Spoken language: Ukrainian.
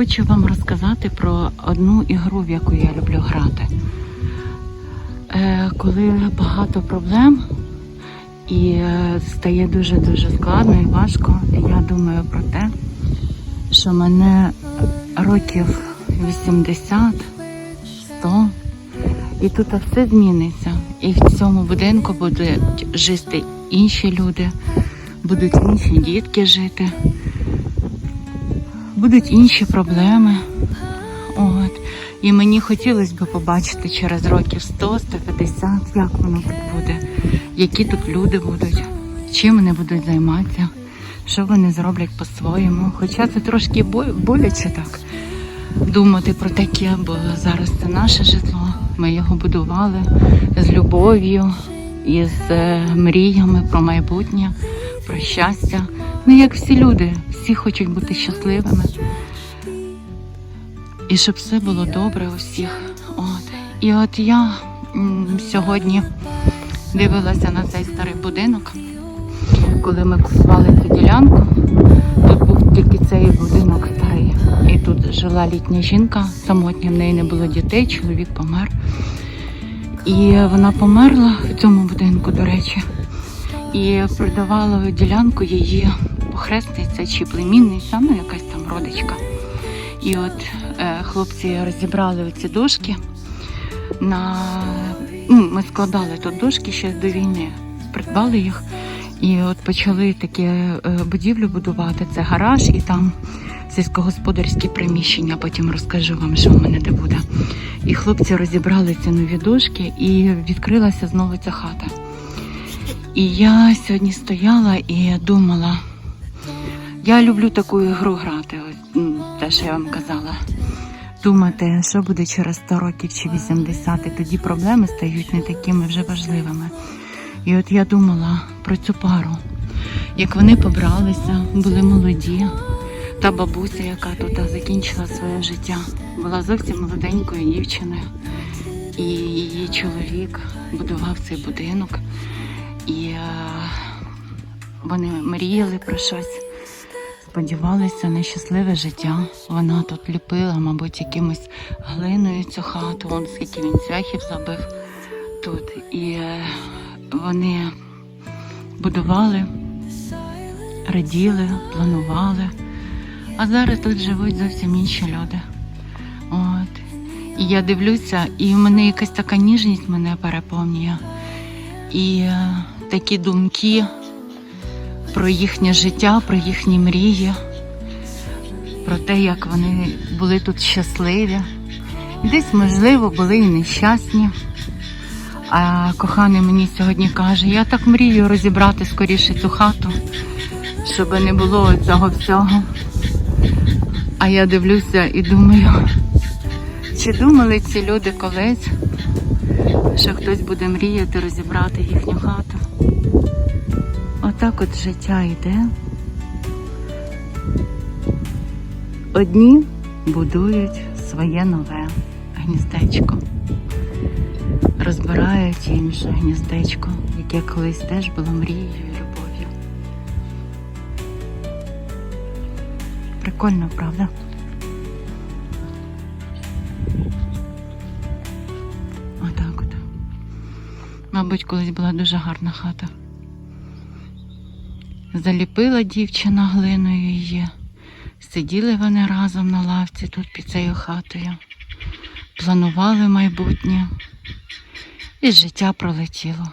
хочу вам розказати про одну ігру, в яку я люблю грати. Е, коли багато проблем і е, стає дуже-дуже складно і важко, я думаю про те, що мене років 80, 100, і тут все зміниться. І в цьому будинку будуть жити інші люди, будуть інші дітки жити, будуть інші проблеми. От. І мені хотілося б побачити через років 100, 150, як воно тут буде, які тут люди будуть, чим вони будуть займатися, що вони зроблять по-своєму. Хоча це трошки боляче так думати про таке, бо зараз це наше житло. Ми його будували з любов'ю і з е, мріями про майбутнє, про щастя. Ну, як всі люди, всі хочуть бути щасливими. І щоб все було добре у всіх. От. І от я сьогодні дивилася на цей старий будинок, коли ми купували цю ділянку. Тут був тільки цей будинок старий. І тут жила літня жінка, самотня, в неї не було дітей, чоловік помер. І вона померла в цьому будинку, до речі, і продавала ділянку її похресниця чи племінниця, ну якась там родичка. І от е, хлопці розібрали оці дошки. На... Ну, ми складали тут дошки ще до війни, придбали їх. І от почали таке е, будівлю будувати. Це гараж і там сільськогосподарські приміщення. Потім розкажу вам, що в мене де буде. І хлопці розібрали ці нові дошки і відкрилася знову ця хата. І я сьогодні стояла і думала, я люблю таку ігру грати, ось, те, що я вам казала. Думати, що буде через 100 років чи 80, і тоді проблеми стають не такими вже важливими. І от я думала про цю пару, як вони побралися, були молоді. Та бабуся, яка тут закінчила своє життя, була зовсім молоденькою дівчиною. І її чоловік будував цей будинок. І вони мріяли про щось, сподівалися на щасливе життя. Вона тут ліпила, мабуть, якимось глиною цю хату, вон скільки він цвяхів забив тут. І е, вони будували, раділи, планували. А зараз тут живуть зовсім інші люди. От. І я дивлюся, і в мене якась така ніжність мене переповнює. І е, такі думки про їхнє життя, про їхні мрії, про те, як вони були тут щасливі. Десь, можливо, були і нещасні. А коханий мені сьогодні каже, я так мрію розібрати скоріше цю хату, щоб не було цього всього. А я дивлюся і думаю, чи думали ці люди колись, що хтось буде мріяти розібрати їхню хату. Отак от життя йде. Одні будують своє нове гніздечко, розбирають інше гніздечко, яке колись теж було мрією і любов'ю. Прикольно, правда? Отак от. Мабуть, колись була дуже гарна хата. Заліпила дівчина глиною її. Сиділи вони разом на лавці тут під цією хатою. Планували майбутнє. І життя пролетіло.